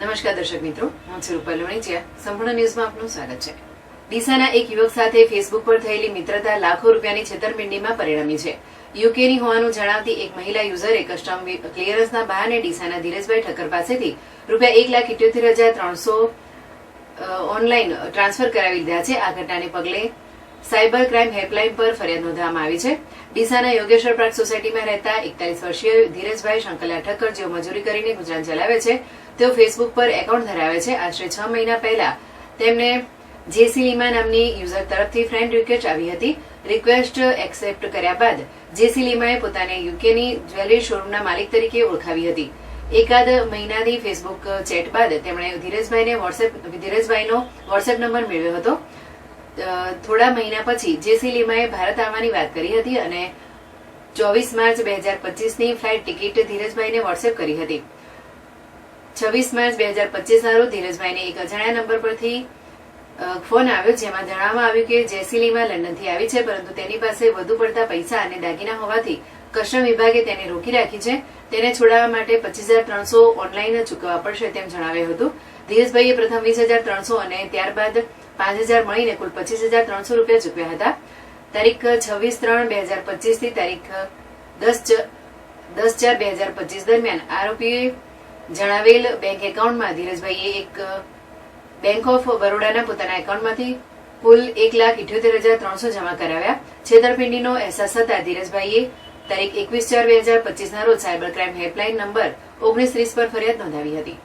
નમસ્કાર દર્શક મિત્રો, હું છું રૂપલ લોણીચિયા સંપૂર્ણ ન્યૂઝમાં આપનું સ્વાગત છે. ડીસાના એક યુવક સાથે ફેસબુક પર થયેલી મિત્રતા લાખો રૂપિયાની છેતરપિંડીમાં પરિણમી છે. યુકેની હોવાનું જણાવતી એક મહિલા યુઝરે કસ્ટમ ક્લિયરન્સના બહાને ડીસાના ધીરજભાઈ ઠક્કર પાસેથી રૂપિયા એક લાખ ઇઠ્યોતેર હજાર ત્રણસો ઓનલાઈન ટ્રાન્સફર કરાવી લીધા છે. આ ઘટનાને પગલે સાયબર ક્રાઇમ હેલ્પલાઇન પર ફરિયાદ નોંધવામાં આવી છે. ડીસાના યોગેશ્વર પાર્ક સોસાયટીમાં રહેતા એકતાલીસ વર્ષીય ધીરજભાઈ શંકરલા ઠક્કર જેઓ મજૂરી કરીને ગુજરાન ચલાવે છે તેઓ ફેસબુક પર એકાઉન્ટ ધરાવે છે. આશરે છ મહિના પહેલા તેમને જેસી લીમા નામની યુઝર તરફથી ફ્રેન્ડ રિક્વેસ્ટ આવી હતી. રિક્વેસ્ટ એક્સેપ્ટ કર્યા બાદ જેસી લીમાએ પોતાને યુકેની જ્વેલરી શોરૂમના માલિક તરીકે ઓળખાવી હતી. એકાદ મહિનાથી ફેસબુક ચેટ બાદ તેમણે ધીરજભાઈને વોટ્સએપ ધીરજભાઈનો વોટ્સએપ નંબર મેળવ્યો હતો. થોડા મહિના પછી જેસી લીમાએ ભારત આવવાની વાત કરી હતી અને ચોવીસ માર્ચ બે હજાર પચીસની ફ્લાઇટ ટિકિટ ધીરજભાઈને વોટ્સએપ કરી હતી. છવ્વીસ માર્ચ બે હજાર પચીસના રોજ ધીરજભાઈને એક અજાણ્યા નંબર પરથી ફોન આવ્યો જેમાં જણાવવામાં આવ્યું કે જેસી લીમા લંડનથી આવી છે, પરંતુ તેની પાસે વધુ પડતા પૈસા અને દાગીના હોવાથી કસ્ટમ વિભાગે તેને રોકી રાખી છે. તેને છોડાવવા માટે પચીસ હજાર ત્રણસો ઓનલાઈન ચૂકવવા પડશે તેમ જણાવ્યું હતું. ધીરજભાઈએ પ્રથમ વીસ હજાર ત્રણસો અને ત્યારબાદ પાંચ હજાર મળીને કુલ પચીસ હજાર ત્રણસો રૂપિયા ચૂકવ્યા હતા. તારીખ છવ્વીસ ત્રણ બે હજાર પચીસથી તારીખ દસ દસ ચાર બે હજાર પચીસ દરમિયાન આરોપીએ જણાવેલ બેંક એકાઉન્ટમાં ધીરજભાઈએ એક બેંક ઓફ બરોડાના પોતાના એકાઉન્ટમાંથી કુલ એક લાખ ઇઠ્યોતેર હજાર ત્રણસો જમા કરાવ્યા. છેતરપિંડીનો અહેસાસ થતા ધીરજભાઈએ તારીખ એકવીસ ચાર બે હજાર પચીસના રોજ સાયબર ક્રાઇમ હેલ્પલાઇન નંબર ઓગણીસ ત્રીસ પર ફરિયાદ નોંધાવી હતી.